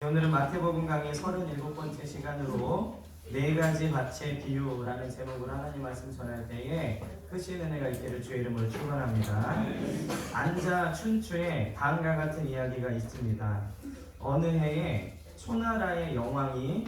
오늘은 마태복음 강의 37번째 시간으로 네 가지 밭의 비유라는 제목으로 하나님 말씀 전할 때에 크신 은혜가 있기를 주의 이름으로 축원합니다. 안자 춘추에 다음과 같은 이야기가 있습니다. 어느 해에 초나라의 여왕이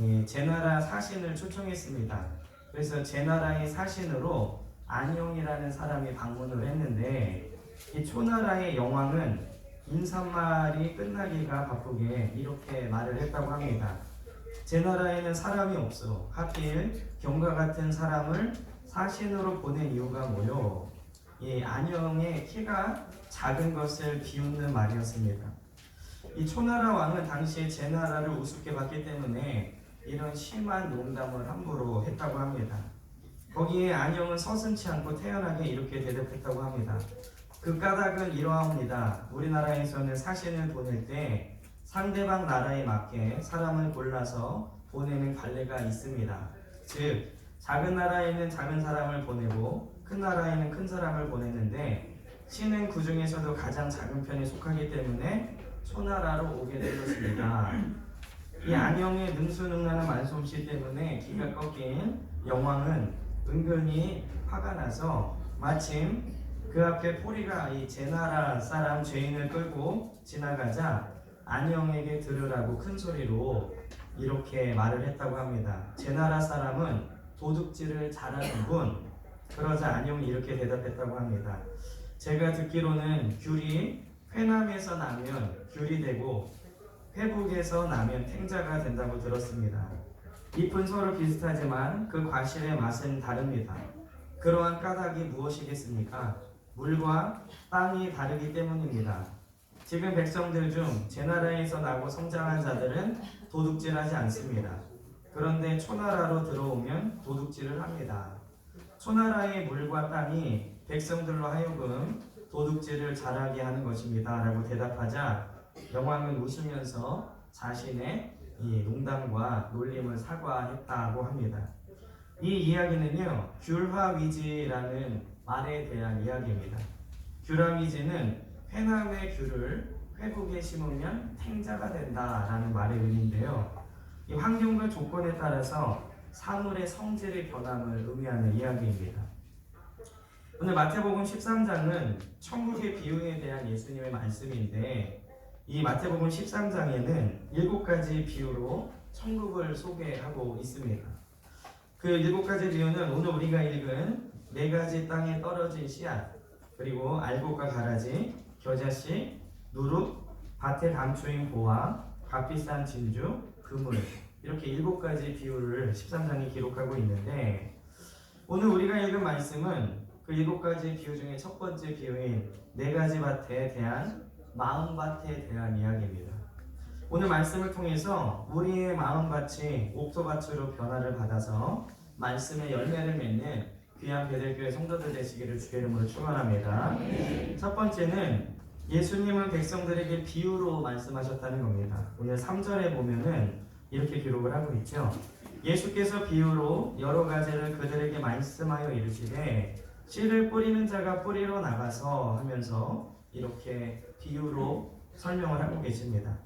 예, 제나라 사신을 초청했습니다. 그래서 제나라의 사신으로 안용이라는 사람이 방문을 했는데 이 초나라의 여왕은 인사말이 끝나기가 바쁘게 이렇게 말을 했다고 합니다. 제 나라에는 사람이 없어. 하필 경과 같은 사람을 사신으로 보낸 이유가 뭐요? 이 안영의 키가 작은 것을 비웃는 말이었습니다. 이 초나라 왕은 당시에 제 나라를 우습게 봤기 때문에 이런 심한 농담을 함부로 했다고 합니다. 거기에 안영은 서슴치 않고 태연하게 이렇게 대답했다고 합니다. 그 까닭은 이러합니다. 우리나라에서는 사신을 보낼 때 상대방 나라에 맞게 사람을 골라서 보내는 관례가 있습니다. 즉, 작은 나라에는 작은 사람을 보내고 큰 나라에는 큰 사람을 보냈는데 신은 그 중에서도 가장 작은 편에 속하기 때문에 초나라로 오게 된 것입니다. 이 안영의 능수능란한 말솜씨 때문에 기가 꺾인 영왕은 은근히 화가 나서 마침 그 앞에 포리가 이 제나라 사람 죄인을 끌고 지나가자 안영에게 들으라고 큰 소리로 이렇게 말을 했다고 합니다. 제나라 사람은 도둑질을 잘하는군. 그러자 안영이 이렇게 대답했다고 합니다. 제가 듣기로는 귤이 회남에서 나면 귤이 되고 회북에서 나면 탱자가 된다고 들었습니다. 잎은 서로 비슷하지만 그 과실의 맛은 다릅니다. 그러한 까닭이 무엇이겠습니까? 물과 땅이 다르기 때문입니다. 지금 백성들 중 제 나라에서 나고 성장한 자들은 도둑질하지 않습니다. 그런데 초나라로 들어오면 도둑질을 합니다. 초나라의 물과 땅이 백성들로 하여금 도둑질을 잘하게 하는 것입니다. 라고 대답하자 영왕은 웃으면서 자신의 이 농담과 놀림을 사과했다고 합니다. 이 이야기는요, 귤화위지라는 말에 대한 이야기입니다. 귤화위지는 회남의 귤을 회국에 심으면 탱자가 된다라는 말의 의미인데요. 이 환경과 조건에 따라서 사물의 성질의 변함을 의미하는 이야기입니다. 오늘 마태복음 13장은 천국의 비유에 대한 예수님의 말씀인데 이 마태복음 13장에는 일곱 가지 비유로 천국을 소개하고 있습니다. 그 일곱 가지 비유는 오늘 우리가 읽은 네 가지 땅에 떨어진 씨앗, 그리고 알곡과 가라지, 겨자씨, 누룩, 밭에 감추인 보화, 값비싼 진주, 그물 이렇게 일곱 가지 비유를 13장이 기록하고 있는데 오늘 우리가 읽은 말씀은 그 일곱 가지 비유 중에 첫 번째 비유인 네 가지 밭에 대한 마음밭에 대한 이야기입니다. 오늘 말씀을 통해서 우리의 마음밭이 옥토밭으로 변화를 받아서 말씀의 열매를 맺는 귀한 베델교회 성도들 되시기를 주의 이름으로 축원합니다. 첫 번째는 예수님은 백성들에게 비유로 말씀하셨다는 겁니다. 오늘 3절에 보면은 이렇게 기록을 하고 있죠. 예수께서 비유로 여러 가지를 그들에게 말씀하여 이르시되 씨를 뿌리는 자가 뿌리러 나가서 하면서 이렇게 비유로 설명을 하고 계십니다.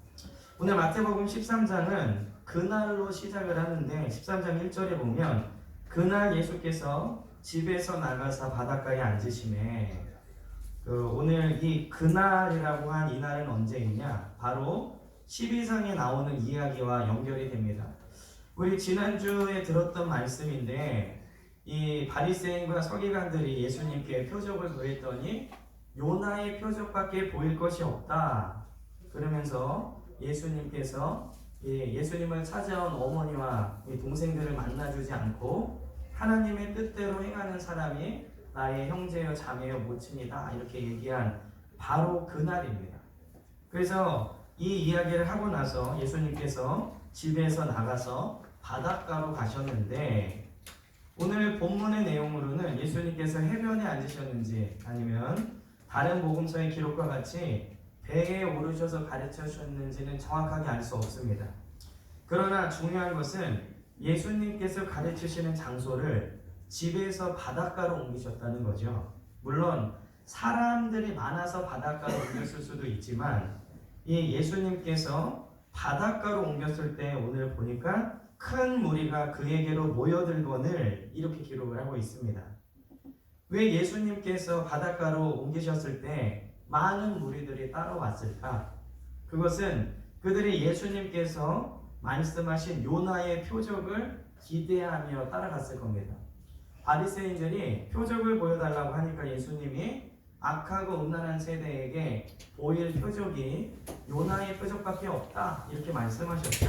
오늘 마태복음 13장은 그날로 시작을 하는데 13장 1절에 보면 그날 예수께서 집에서 나가서 바닷가에 앉으심에 그 오늘 이 그날이라고 한 이날은 언제이냐? 바로 12장에 나오는 이야기와 연결이 됩니다. 우리 지난주에 들었던 말씀인데 이 바리새인과 서기관들이 예수님께 표적을 구했더니 요나의 표적밖에 보일 것이 없다. 그러면서 예수님께서 예수님을 찾아온 어머니와 동생들을 만나주지 않고 하나님의 뜻대로 행하는 사람이 나의 형제여 자매여 모친이다 이렇게 얘기한 바로 그 날입니다. 그래서 이 이야기를 하고 나서 예수님께서 집에서 나가서 바닷가로 가셨는데 오늘 본문의 내용으로는 예수님께서 해변에 앉으셨는지 아니면 다른 복음서의 기록과 같이 배에 오르셔서 가르쳐 주셨는지는 정확하게 알 수 없습니다. 그러나 중요한 것은 예수님께서 가르치시는 장소를 집에서 바닷가로 옮기셨다는 거죠. 물론 사람들이 많아서 바닷가로 옮겼을 수도 있지만 이 예수님께서 바닷가로 옮겼을 때 오늘 보니까 큰 무리가 그에게로 모여들건을 이렇게 기록을 하고 있습니다. 왜 예수님께서 바닷가로 옮기셨을 때 많은 무리들이 따라왔을까? 그것은 그들이 예수님께서 말씀하신 요나의 표적을 기대하며 따라갔을 겁니다. 바리새인들이 표적을 보여달라고 하니까 예수님이 악하고 음란한 세대에게 보일 표적이 요나의 표적밖에 없다 이렇게 말씀하셨죠.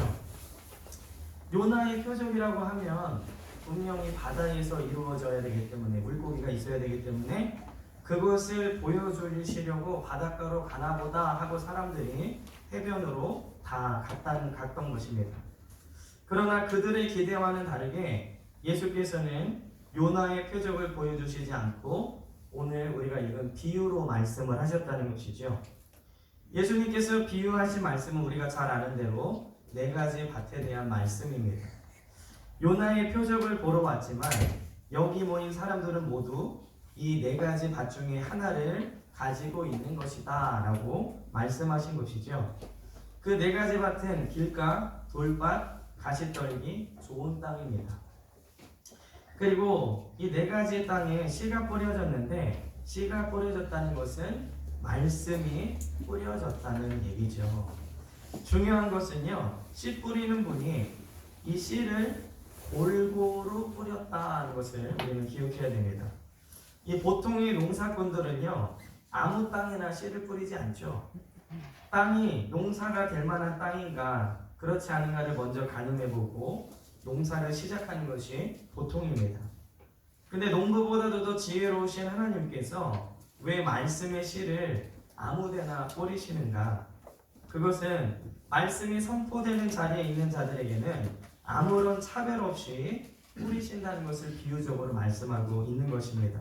요나의 표적이라고 하면 분명히 바다에서 이루어져야 되기 때문에 물고기가 있어야 되기 때문에 그것을 보여주시려고 바닷가로 가나보다 하고 사람들이 해변으로 다 갔던, 갔던 것입니다. 그러나 그들의 기대와는 다르게 예수께서는 요나의 표적을 보여주시지 않고 오늘 우리가 읽은 비유로 말씀을 하셨다는 것이죠. 예수님께서 비유하신 말씀은 우리가 잘 아는 대로 네 가지 밭에 대한 말씀입니다. 요나의 표적을 보러 왔지만 여기 모인 사람들은 모두 이 네 가지 밭 중에 하나를 가지고 있는 것이다 라고 말씀하신 것이죠. 그 네 가지 밭은 길가, 돌밭, 가시떨기, 좋은 땅입니다. 그리고 이 네 가지 땅에 씨가 뿌려졌는데 씨가 뿌려졌다는 것은 말씀이 뿌려졌다는 얘기죠. 중요한 것은요, 씨 뿌리는 분이 이 씨를 골고루 뿌렸다는 것을 우리는 기억해야 됩니다. 이 보통의 농사꾼들은요, 아무 땅에나 씨를 뿌리지 않죠. 땅이 농사가 될 만한 땅인가, 그렇지 않은가를 먼저 가늠해보고 농사를 시작하는 것이 보통입니다. 근데 농부보다도 더 지혜로우신 하나님께서 왜 말씀의 씨를 아무데나 뿌리시는가? 그것은 말씀이 선포되는 자리에 있는 자들에게는 아무런 차별 없이 뿌리신다는 것을 비유적으로 말씀하고 있는 것입니다.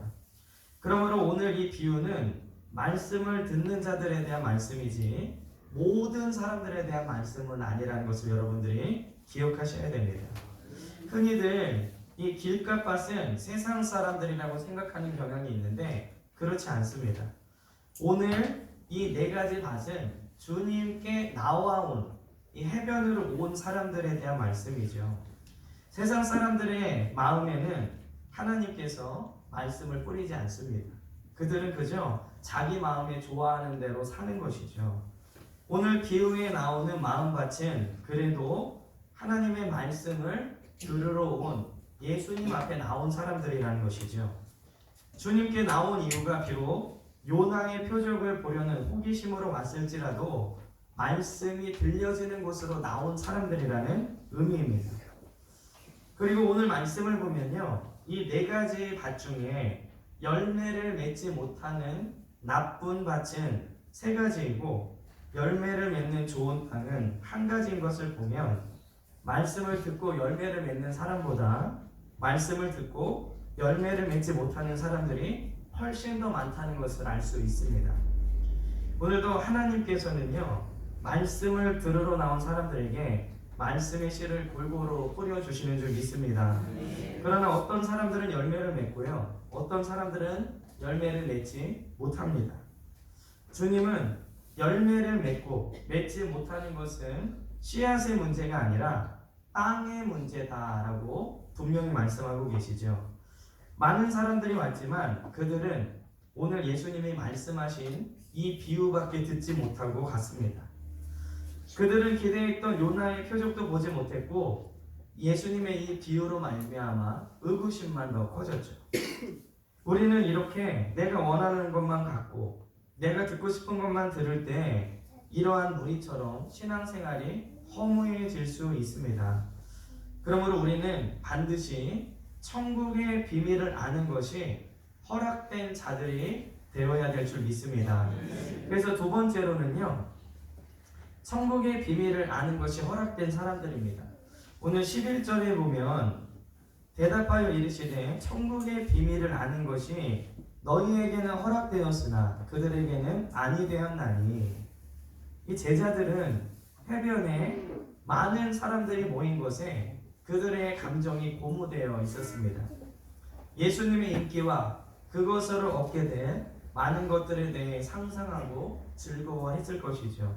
그러므로 오늘 이 비유는 말씀을 듣는 자들에 대한 말씀이지 모든 사람들에 대한 말씀은 아니라는 것을 여러분들이 기억하셔야 됩니다. 흔히들 이 길가밭은 세상 사람들이라고 생각하는 경향이 있는데 그렇지 않습니다. 오늘 이 네 가지 밭은 주님께 나와온 이 해변으로 온 사람들에 대한 말씀이죠. 세상 사람들의 마음에는 하나님께서 말씀을 뿌리지 않습니다. 그들은 그저 자기 마음에 좋아하는 대로 사는 것이죠. 오늘 비유에 나오는 마음밭은 그래도 하나님의 말씀을 들으러 온 예수님 앞에 나온 사람들이라는 것이죠. 주님께 나온 이유가 비록 요나의 표적을 보려는 호기심으로 왔을지라도 말씀이 들려지는 곳으로 나온 사람들이라는 의미입니다. 그리고 오늘 말씀을 보면요. 이 네 가지 밭 중에 열매를 맺지 못하는 나쁜 밭은 세 가지이고 열매를 맺는 좋은 땅은 한 가지인 것을 보면 말씀을 듣고 열매를 맺는 사람보다 말씀을 듣고 열매를 맺지 못하는 사람들이 훨씬 더 많다는 것을 알 수 있습니다. 오늘도 하나님께서는요, 말씀을 들으러 나온 사람들에게 말씀의 씨를 골고루 뿌려 주시는 줄 믿습니다. 그러나 어떤 사람들은 열매를 맺고요, 어떤 사람들은 열매를 맺지 못합니다. 주님은 열매를 맺고 맺지 못하는 것은 씨앗의 문제가 아니라 땅의 문제다라고 분명히 말씀하고 계시죠. 많은 사람들이 왔지만 그들은 오늘 예수님이 말씀하신 이 비유밖에 듣지 못하고 갔습니다. 그들은 기대했던 요나의 표적도 보지 못했고 예수님의 이 비유로 말미암아 의구심만 더 커졌죠. 우리는 이렇게 내가 원하는 것만 갖고 내가 듣고 싶은 것만 들을 때 이러한 무리처럼 신앙생활이 허무해질 수 있습니다. 그러므로 우리는 반드시 천국의 비밀을 아는 것이 허락된 자들이 되어야 될 줄 믿습니다. 그래서 두 번째로는요, 천국의 비밀을 아는 것이 허락된 사람들입니다. 오늘 11절에 보면 대답하여 이르시되 천국의 비밀을 아는 것이 너희에게는 허락되었으나 그들에게는 아니 되었나니 이 제자들은 해변에 많은 사람들이 모인 곳에 그들의 감정이 고무되어 있었습니다. 예수님의 인기와 그것으로 얻게 된 많은 것들에 대해 상상하고 즐거워했을 것이죠.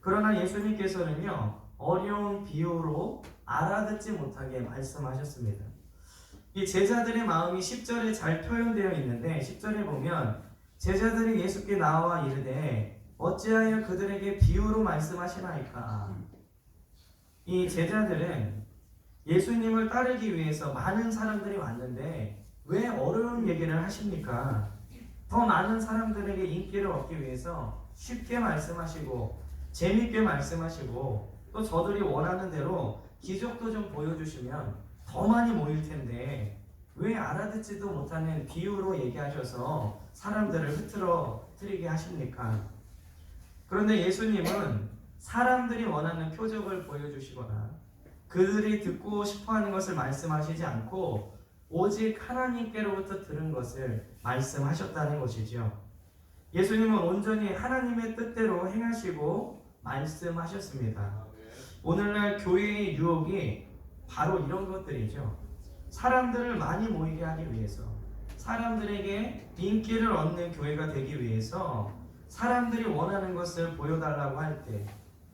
그러나 예수님께서는요, 어려운 비유로 알아듣지 못하게 말씀하셨습니다. 이 제자들의 마음이 10절에 잘 표현되어 있는데 10절에 보면 제자들이 예수께 나와 이르되 어찌하여 그들에게 비유로 말씀하시나이까 이 제자들은 예수님을 따르기 위해서 많은 사람들이 왔는데 왜 어려운 얘기를 하십니까? 더 많은 사람들에게 인기를 얻기 위해서 쉽게 말씀하시고 재밌게 말씀하시고 또 저들이 원하는 대로 기적도 좀 보여주시면 더 많이 모일 텐데 왜 알아듣지도 못하는 비유로 얘기하셔서 사람들을 흐트러뜨리게 하십니까? 그런데 예수님은 사람들이 원하는 표적을 보여주시거나 그들이 듣고 싶어하는 것을 말씀하시지 않고 오직 하나님께로부터 들은 것을 말씀하셨다는 것이죠. 예수님은 온전히 하나님의 뜻대로 행하시고 말씀하셨습니다. 오늘날 교회의 유혹이 바로 이런 것들이죠. 사람들을 많이 모이게 하기 위해서, 사람들에게 인기를 얻는 교회가 되기 위해서, 사람들이 원하는 것을 보여달라고 할 때,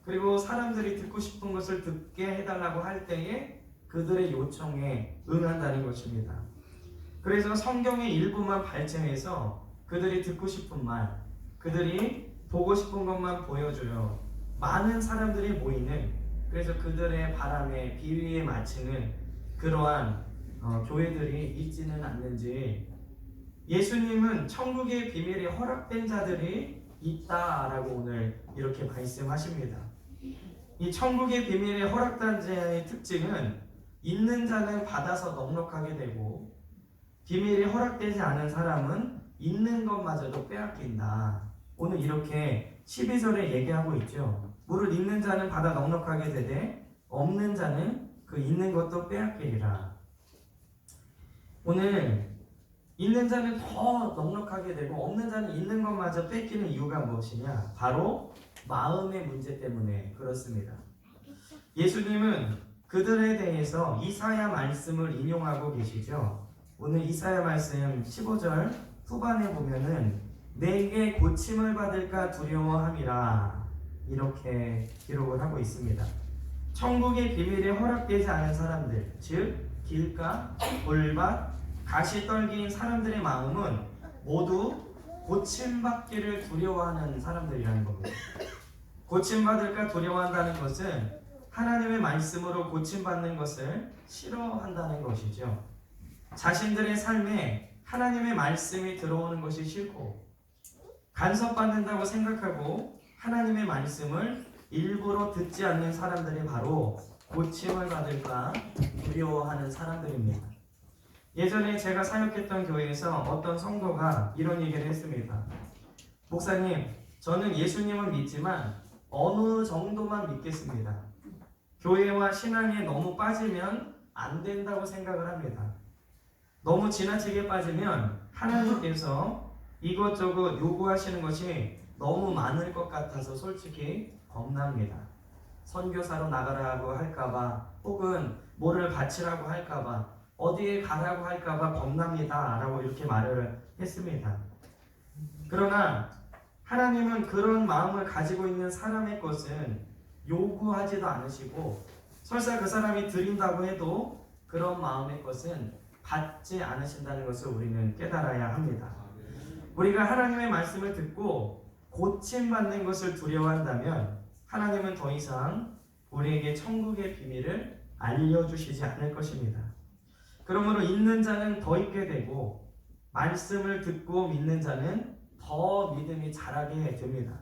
그리고 사람들이 듣고 싶은 것을 듣게 해달라고 할 때에 그들의 요청에 응한다는 것입니다. 그래서 성경의 일부만 발췌해서 그들이 듣고 싶은 말, 그들이 보고 싶은 것만 보여줘요. 많은 사람들이 모이는 그래서 그들의 바람에 비위에 맞추는 그러한 어, 교회들이 있지는 않는지 예수님은 천국의 비밀이 허락된 자들이 있다라고 오늘 이렇게 말씀하십니다. 이 천국의 비밀이 허락된 자의 특징은 있는 자는 받아서 넉넉하게 되고 비밀이 허락되지 않은 사람은 있는 것마저도 빼앗긴다. 오늘 이렇게 12절에 얘기하고 있죠. 물을 있는 자는 받아 넉넉하게 되되 없는 자는 그 있는 것도 빼앗기리라. 오늘 있는 자는 더 넉넉하게 되고 없는 자는 있는 것마저 뺏기는 이유가 무엇이냐? 바로 마음의 문제 때문에 그렇습니다. 예수님은 그들에 대해서 이사야 말씀을 인용하고 계시죠. 오늘 이사야 말씀 15절 후반에 보면은 내게 고침을 받을까 두려워함이라 이렇게 기록을 하고 있습니다. 천국의 비밀이 허락되지 않은 사람들, 즉 길가, 골밭, 가시 떨기인 사람들의 마음은 모두 고침받기를 두려워하는 사람들이라는 겁니다. 고침받을까 두려워한다는 것은 하나님의 말씀으로 고침받는 것을 싫어한다는 것이죠. 자신들의 삶에 하나님의 말씀이 들어오는 것이 싫고 간섭받는다고 생각하고 하나님의 말씀을 일부러 듣지 않는 사람들이 바로 고침을 받을까 두려워하는 사람들입니다. 예전에 제가 사역했던 교회에서 어떤 성도가 이런 얘기를 했습니다. 목사님, 저는 예수님은 믿지만 어느 정도만 믿겠습니다. 교회와 신앙에 너무 빠지면 안 된다고 생각을 합니다. 너무 지나치게 빠지면 하나님께서 이것저것 요구하시는 것이 너무 많을 것 같아서 솔직히 겁납니다. 선교사로 나가라고 할까봐 혹은 뭐를 바치라고 할까봐 어디에 가라고 할까봐 겁납니다. 라고 이렇게 말을 했습니다. 그러나 하나님은 그런 마음을 가지고 있는 사람의 것은 요구하지도 않으시고 설사 그 사람이 드린다고 해도 그런 마음의 것은 받지 않으신다는 것을 우리는 깨달아야 합니다. 우리가 하나님의 말씀을 듣고 고침받는 것을 두려워한다면 하나님은 더 이상 우리에게 천국의 비밀을 알려주시지 않을 것입니다. 그러므로 있는 자는 더 있게 되고 말씀을 듣고 믿는 자는 더 믿음이 자라게 됩니다.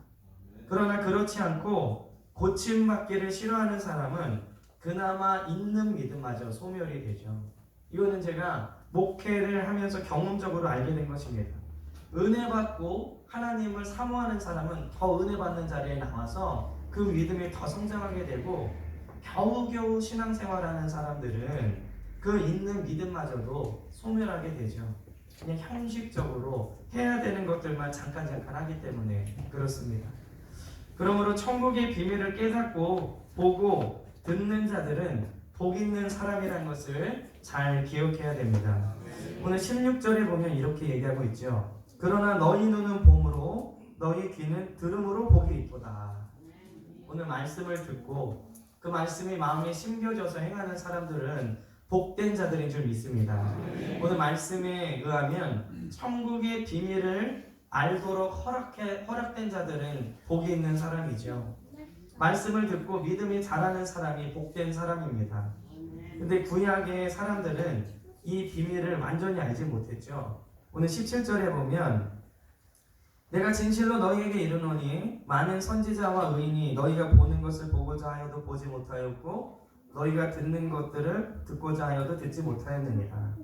그러나 그렇지 않고 고침받기를 싫어하는 사람은 그나마 있는 믿음마저 소멸이 되죠. 이거는 제가 목회를 하면서 경험적으로 알게 된 것입니다. 은혜 받고 하나님을 사모하는 사람은 더 은혜 받는 자리에 나와서 그 믿음이 더 성장하게 되고 겨우겨우 신앙생활하는 사람들은 그 있는 믿음마저도 소멸하게 되죠. 그냥 형식적으로 해야 되는 것들만 잠깐 잠깐 하기 때문에 그렇습니다. 그러므로 천국의 비밀을 깨닫고 보고 듣는 자들은 복 있는 사람이라는 것을 잘 기억해야 됩니다. 오늘 16절에 보면 이렇게 얘기하고 있죠. 그러나 너희 눈은 봄으로 너희 귀는 들음으로 복이 있도다. 오늘 말씀을 듣고 그 말씀이 마음에 심겨져서 행하는 사람들은 복된 자들인 줄 믿습니다. 오늘 말씀에 의하면 천국의 비밀을 알도록 허락해 허락된 자들은 복이 있는 사람이죠. 말씀을 듣고 믿음이 자라는 사람이 복된 사람입니다. 근데 구약의 사람들은 이 비밀을 완전히 알지 못했죠. 오늘 17절에 보면 내가 진실로 너희에게 이르노니 많은 선지자와 의인이 너희가 보는 것을 보고자 하여도 보지 못하였고 너희가 듣는 것들을 듣고자 하여도 듣지 못하였느니라.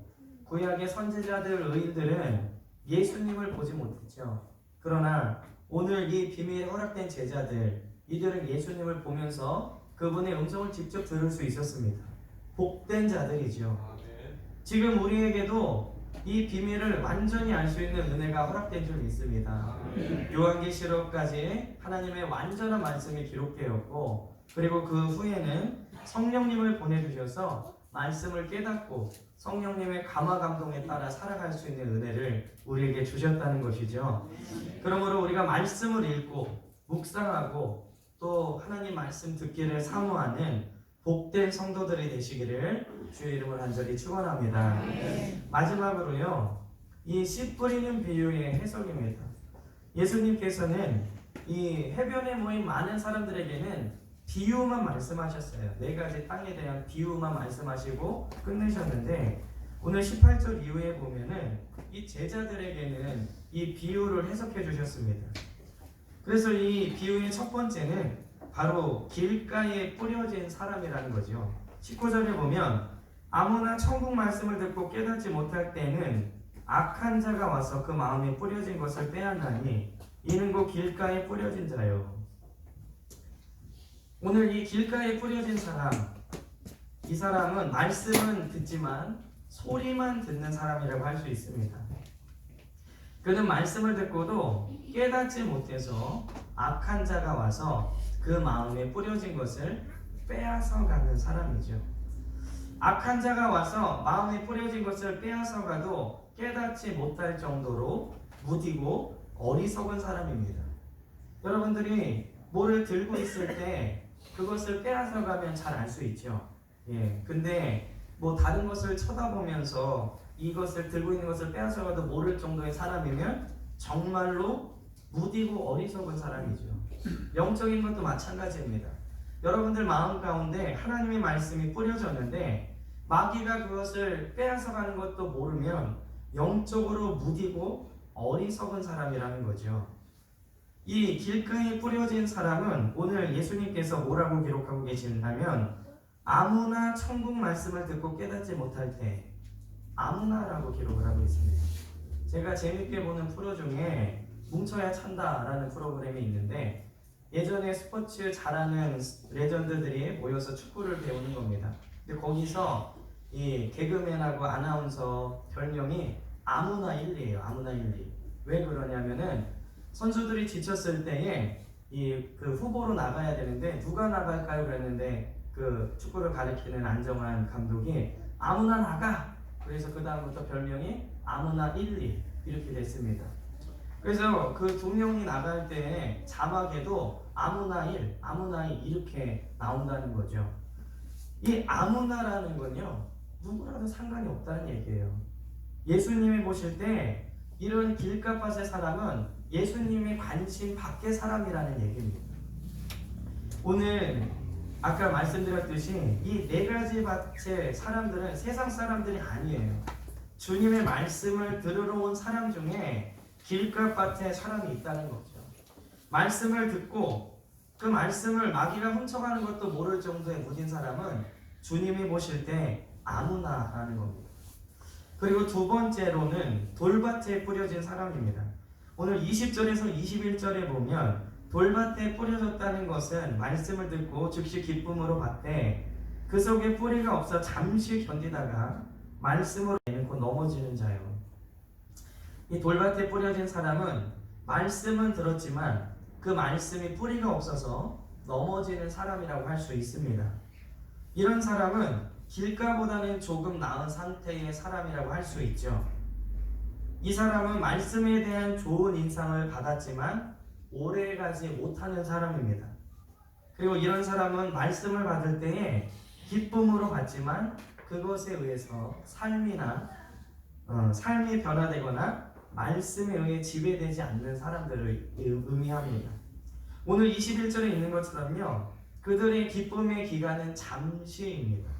구약의 선지자들 의인들은 예수님을 보지 못했죠. 그러나 오늘 이 비밀 허락된 제자들 이들은 예수님을 보면서 그분의 음성을 직접 들을 수 있었습니다. 복된 자들이죠. 지금 우리에게도 이 비밀을 완전히 알 수 있는 은혜가 허락된 줄 믿습니다. 요한계시록까지 하나님의 완전한 말씀이 기록되었고 그리고 그 후에는 성령님을 보내주셔서 말씀을 깨닫고 성령님의 감화 감동에 따라 살아갈 수 있는 은혜를 우리에게 주셨다는 것이죠. 그러므로 우리가 말씀을 읽고 묵상하고 또 하나님 말씀 듣기를 사모하는 복된 성도들이 되시기를 주의 이름으로 간절히 축원합니다. 마지막으로요. 이 씨 뿌리는 비유의 해석입니다. 예수님께서는 이 해변에 모인 많은 사람들에게는 비유만 말씀하셨어요. 네 가지 땅에 대한 비유만 말씀하시고 끝내셨는데 오늘 18절 이후에 보면은 이 제자들에게는 이 비유를 해석해 주셨습니다. 그래서 이 비유의 첫 번째는 바로 길가에 뿌려진 사람이라는 거죠. 19절에 보면 아무나 천국 말씀을 듣고 깨닫지 못할 때는 악한 자가 와서 그 마음에 뿌려진 것을 빼앗나니 이는 곧 길가에 뿌려진 자요. 오늘 이 길가에 뿌려진 사람, 이 사람은 말씀은 듣지만 소리만 듣는 사람이라고 할 수 있습니다. 그는 말씀을 듣고도 깨닫지 못해서 악한 자가 와서 그 마음에 뿌려진 것을 빼앗아 가는 사람이죠. 악한 자가 와서 마음에 뿌려진 것을 빼앗아 가도 깨닫지 못할 정도로 무디고 어리석은 사람입니다. 여러분들이 뭐를 들고 있을 때 그것을 빼앗아 가면 잘 알 수 있죠. 예. 근데 뭐 다른 것을 쳐다보면서 이것을 들고 있는 것을 빼앗아 가도 모를 정도의 사람이면 정말로 무디고 어리석은 사람이죠. 영적인 것도 마찬가지입니다. 여러분들 마음 가운데 하나님의 말씀이 뿌려졌는데 마귀가 그것을 빼앗아 가는 것도 모르면 영적으로 무디고 어리석은 사람이라는 거죠. 이 길가에 뿌려진 사람은 오늘 예수님께서 뭐라고 기록하고 계시냐면 아무나 천국 말씀을 듣고 깨닫지 못할 때 아무나라고 기록을 하고 있습니다. 제가 재밌게 보는 프로 중에 뭉쳐야 찬다라는 프로그램이 있는데 예전에 스포츠 잘하는 레전드들이 모여서 축구를 배우는 겁니다. 근데 거기서 이 개그맨하고 아나운서 별명이 아무나 1리예요. 아무나 1리. 왜 그러냐면은 선수들이 지쳤을 때에 이 그 후보로 나가야 되는데 누가 나갈까요? 그랬는데 그 축구를 가리키는 안정환 감독이 아무나 나가. 그래서 그 다음부터 별명이 아무나 1, 2 이렇게 됐습니다. 그래서 그 두 명이 나갈 때 자막에도 아무나 1, 아무나 2 이렇게 나온다는 거죠. 이 아무나라는 건요 누구라도 상관이 없다는 얘기예요. 예수님이 보실 때 이런 길가밭의 사람은 예수님의 관심 밖의 사람이라는 얘기입니다. 오늘 아까 말씀드렸듯이 이 네 가지 밭의 사람들은 세상 사람들이 아니에요. 주님의 말씀을 들으러 온 사람 중에 길가밭에 사람이 있다는 거죠. 말씀을 듣고 그 말씀을 마귀가 훔쳐가는 것도 모를 정도의 무딘 사람은 주님이 보실 때 아무나라는 겁니다. 그리고 두 번째로는 돌밭에 뿌려진 사람입니다. 오늘 20절에서 21절에 보면 돌밭에 뿌려졌다는 것은 말씀을 듣고 즉시 기쁨으로 받되 그 속에 뿌리가 없어 잠시 견디다가 말씀으로 내놓고 넘어지는 자요. 이 돌밭에 뿌려진 사람은 말씀은 들었지만 그 말씀이 뿌리가 없어서 넘어지는 사람이라고 할 수 있습니다. 이런 사람은 길가보다는 조금 나은 상태의 사람이라고 할 수 있죠. 이 사람은 말씀에 대한 좋은 인상을 받았지만 오래 가지 못하는 사람입니다. 그리고 이런 사람은 말씀을 받을 때에 기쁨으로 받지만 그것에 의해서 삶이나 어, 삶이 변화되거나 말씀에 의해 지배되지 않는 사람들을 의- 의미합니다. 오늘 21절에 있는 것처럼요. 그들의 기쁨의 기간은 잠시입니다.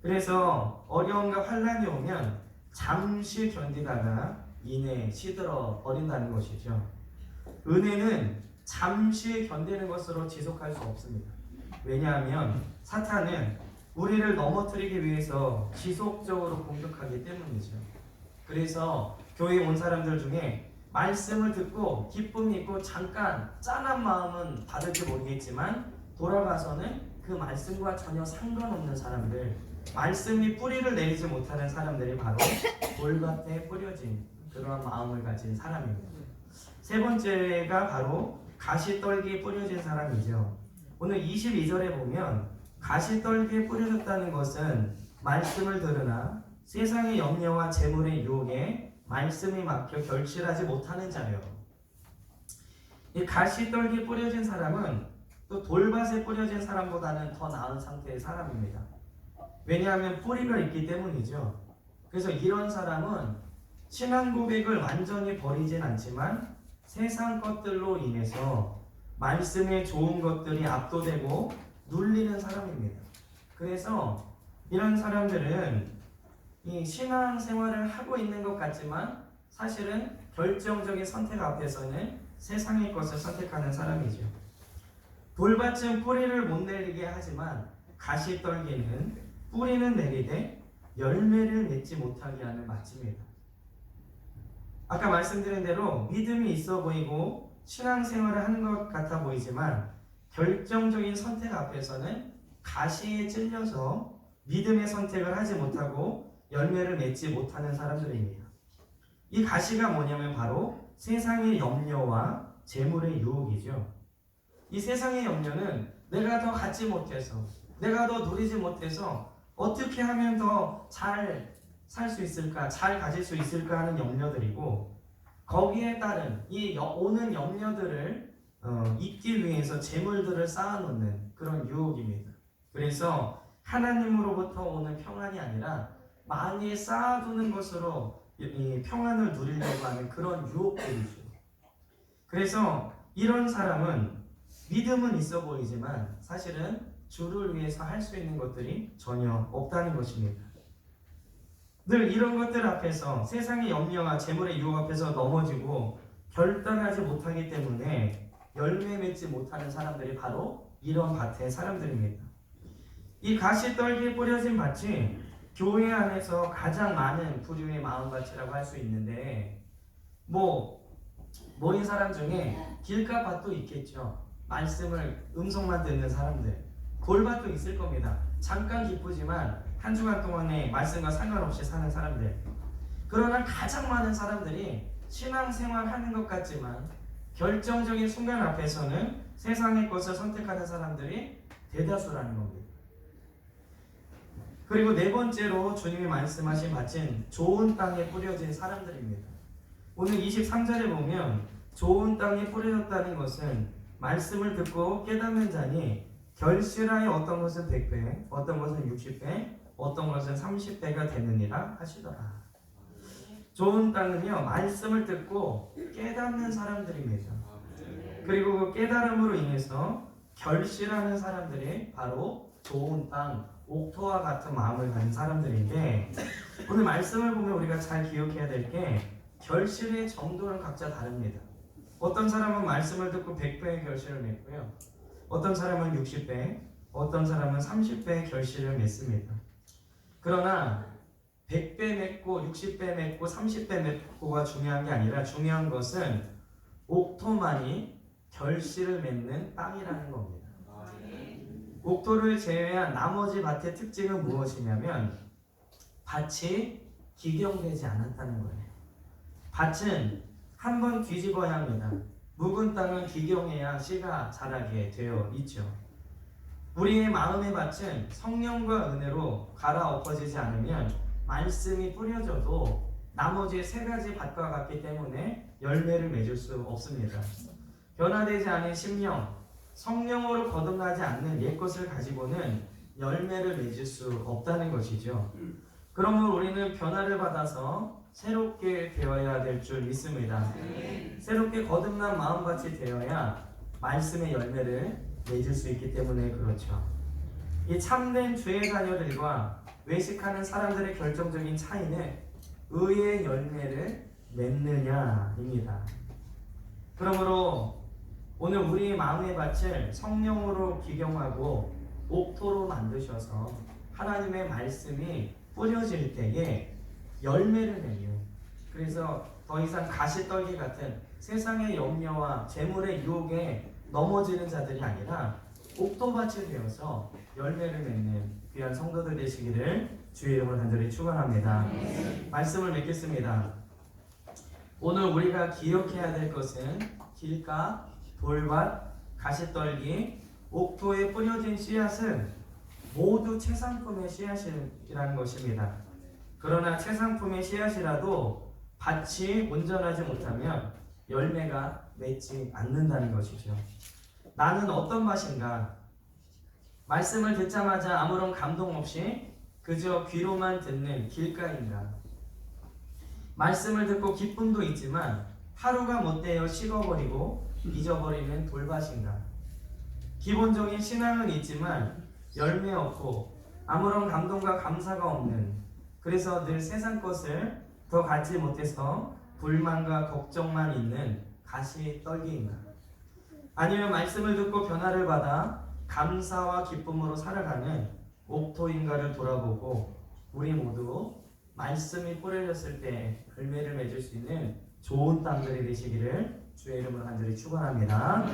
그래서 어려움과 환란이 오면 잠시 견디다가 이내 시들어 버린다는 것이죠. 은혜는 잠시 견디는 것으로 지속할 수 없습니다. 왜냐하면 사탄은 우리를 넘어뜨리기 위해서 지속적으로 공격하기 때문이죠. 그래서 교회에 온 사람들 중에 말씀을 듣고 기쁨이 있고 잠깐 짠한 마음은 받을지 모르겠지만 돌아가서는 그 말씀과 전혀 상관없는 사람들 말씀이 뿌리를 내리지 못하는 사람들이 바로 돌밭에 뿌려진 그러한 마음을 가진 사람입니다. 세 번째가 바로 가시떨기에 뿌려진 사람이죠. 오늘 22절에 보면 가시떨기에 뿌려졌다는 것은 말씀을 들으나 세상의 염려와 재물의 유혹에 말씀이 막혀 결실하지 못하는 자요. 이 가시떨기에 뿌려진 사람은 또 돌밭에 뿌려진 사람보다는 더 나은 상태의 사람입니다. 왜냐하면 뿌리가 있기 때문이죠. 그래서 이런 사람은 신앙 고백을 완전히 버리진 않지만 세상 것들로 인해서 말씀의 좋은 것들이 압도되고 눌리는 사람입니다. 그래서 이런 사람들은 이 신앙 생활을 하고 있는 것 같지만 사실은 결정적인 선택 앞에서는 세상의 것을 선택하는 사람이죠. 돌밭은 뿌리를 못 내리게 하지만 가시떨기는 뿌리는 내리되 열매를 맺지 못하게 하는 마침이다. 아까 말씀드린 대로 믿음이 있어 보이고 신앙생활을 하는 것 같아 보이지만 결정적인 선택 앞에서는 가시에 찔려서 믿음의 선택을 하지 못하고 열매를 맺지 못하는 사람들입니다. 이 가시가 뭐냐면 바로 세상의 염려와 재물의 유혹이죠. 이 세상의 염려는 내가 더 갖지 못해서 내가 더 누리지 못해서 어떻게 하면 더 잘 살 수 있을까, 잘 가질 수 있을까 하는 염려들이고 거기에 따른 이 여- 오는 염려들을 어, 잊기 위해서 재물들을 쌓아놓는 그런 유혹입니다. 그래서 하나님으로부터 오는 평안이 아니라 많이 쌓아두는 것으로 평안을 누리려고 하는 그런 유혹들이죠. 그래서 이런 사람은 믿음은 있어 보이지만 사실은 주를 위해서 할 수 있는 것들이 전혀 없다는 것입니다. 늘 이런 것들 앞에서 세상의 염려와 재물의 유혹 앞에서 넘어지고 결단하지 못하기 때문에 열매 맺지 못하는 사람들이 바로 이런 밭의 사람들입니다. 이 가시 떨기에 뿌려진 밭이 교회 안에서 가장 많은 부류의 마음밭이라고 할 수 있는데 뭐 모인 사람 중에 길가 밭도 있겠죠. 말씀을 음성만 듣는 사람들 돌밭도 있을 겁니다. 잠깐 기쁘지만 한 주간 동안에 말씀과 상관없이 사는 사람들. 그러나 가장 많은 사람들이 신앙생활 하는 것 같지만 결정적인 순간 앞에서는 세상의 것을 선택하는 사람들이 대다수라는 겁니다. 그리고 네 번째로 주님이 말씀하신 밭은 좋은 땅에 뿌려진 사람들입니다. 오늘 23절에 보면 좋은 땅에 뿌려졌다는 것은 말씀을 듣고 깨닫는 자니 결실하여 어떤 것은 100배, 어떤 것은 60배, 어떤 것은 30배가 되느니라 하시더라. 좋은 땅은요, 말씀을 듣고 깨닫는 사람들입니다. 그리고 그 깨달음으로 인해서 결실하는 사람들이 바로 좋은 땅, 옥토와 같은 마음을 가진 사람들인데 오늘 말씀을 보면 우리가 잘 기억해야 될 게 결실의 정도는 각자 다릅니다. 어떤 사람은 말씀을 듣고 100배의 결실을 맺고요. 어떤 사람은 60배, 어떤 사람은 30배의 결실을 맺습니다. 그러나 100배 맺고 60배 맺고 30배 맺고가 중요한 게 아니라 중요한 것은 옥토만이 결실을 맺는 땅이라는 겁니다. 옥토를 제외한 나머지 밭의 특징은 무엇이냐면 밭이 기경되지 않았다는 거예요. 밭은 한 번 뒤집어야 합니다. 묵은 땅은 기경해야 씨가 자라게 되어 있죠. 우리의 마음의 밭은 성령과 은혜로 갈아엎어지지 않으면 말씀이 뿌려져도 나머지 세 가지 밭과 같기 때문에 열매를 맺을 수 없습니다. 변화되지 않은 심령, 성령으로 거듭나지 않는 옛 것을 가지고는 열매를 맺을 수 없다는 것이죠. 그러면 우리는 변화를 받아서 새롭게 되어야 될 줄 믿습니다. 새롭게 거듭난 마음같이 되어야 말씀의 열매를 맺을 수 있기 때문에 그렇죠. 이 참된 주의 자녀들과 외식하는 사람들의 결정적인 차이는 의의 열매를 맺느냐입니다. 그러므로 오늘 우리 마음의 밭을 성령으로 기경하고 옥토로 만드셔서 하나님의 말씀이 뿌려질 때에 열매를 내요. 그래서 더 이상 가시떨기 같은 세상의 염려와 재물의 유혹에 넘어지는 자들이 아니라 옥토밭이 되어서 열매를 맺는 귀한 성도들 되시기를 주의 이름으로 간절히 축원합니다. 말씀을 맺겠습니다. 오늘 우리가 기억해야 될 것은 길가, 돌밭, 가시떨기, 옥토에 뿌려진 씨앗은 모두 채상품의 씨앗이라는 것입니다. 그러나 채상품의 씨앗이라도 밭이 온전하지 못하면 열매가 맺지 않는다는 것이죠. 나는 어떤 맛인가? 말씀을 듣자마자 아무런 감동 없이 그저 귀로만 듣는 길가인가? 말씀을 듣고 기쁨도 있지만 하루가 못되어 식어버리고 잊어버리는 돌밭인가? 기본적인 신앙은 있지만 열매 없고 아무런 감동과 감사가 없는 그래서 늘 세상 것을 더 갖지 못해서 불만과 걱정만 있는 가시 떨기인가? 아니면 말씀을 듣고 변화를 받아 감사와 기쁨으로 살아가는 옥토인가를 돌아보고 우리 모두 말씀이 뿌려졌을 때 열매를 맺을 수 있는 좋은 땅들이 되시기를 주의 이름으로 간절히 축원합니다.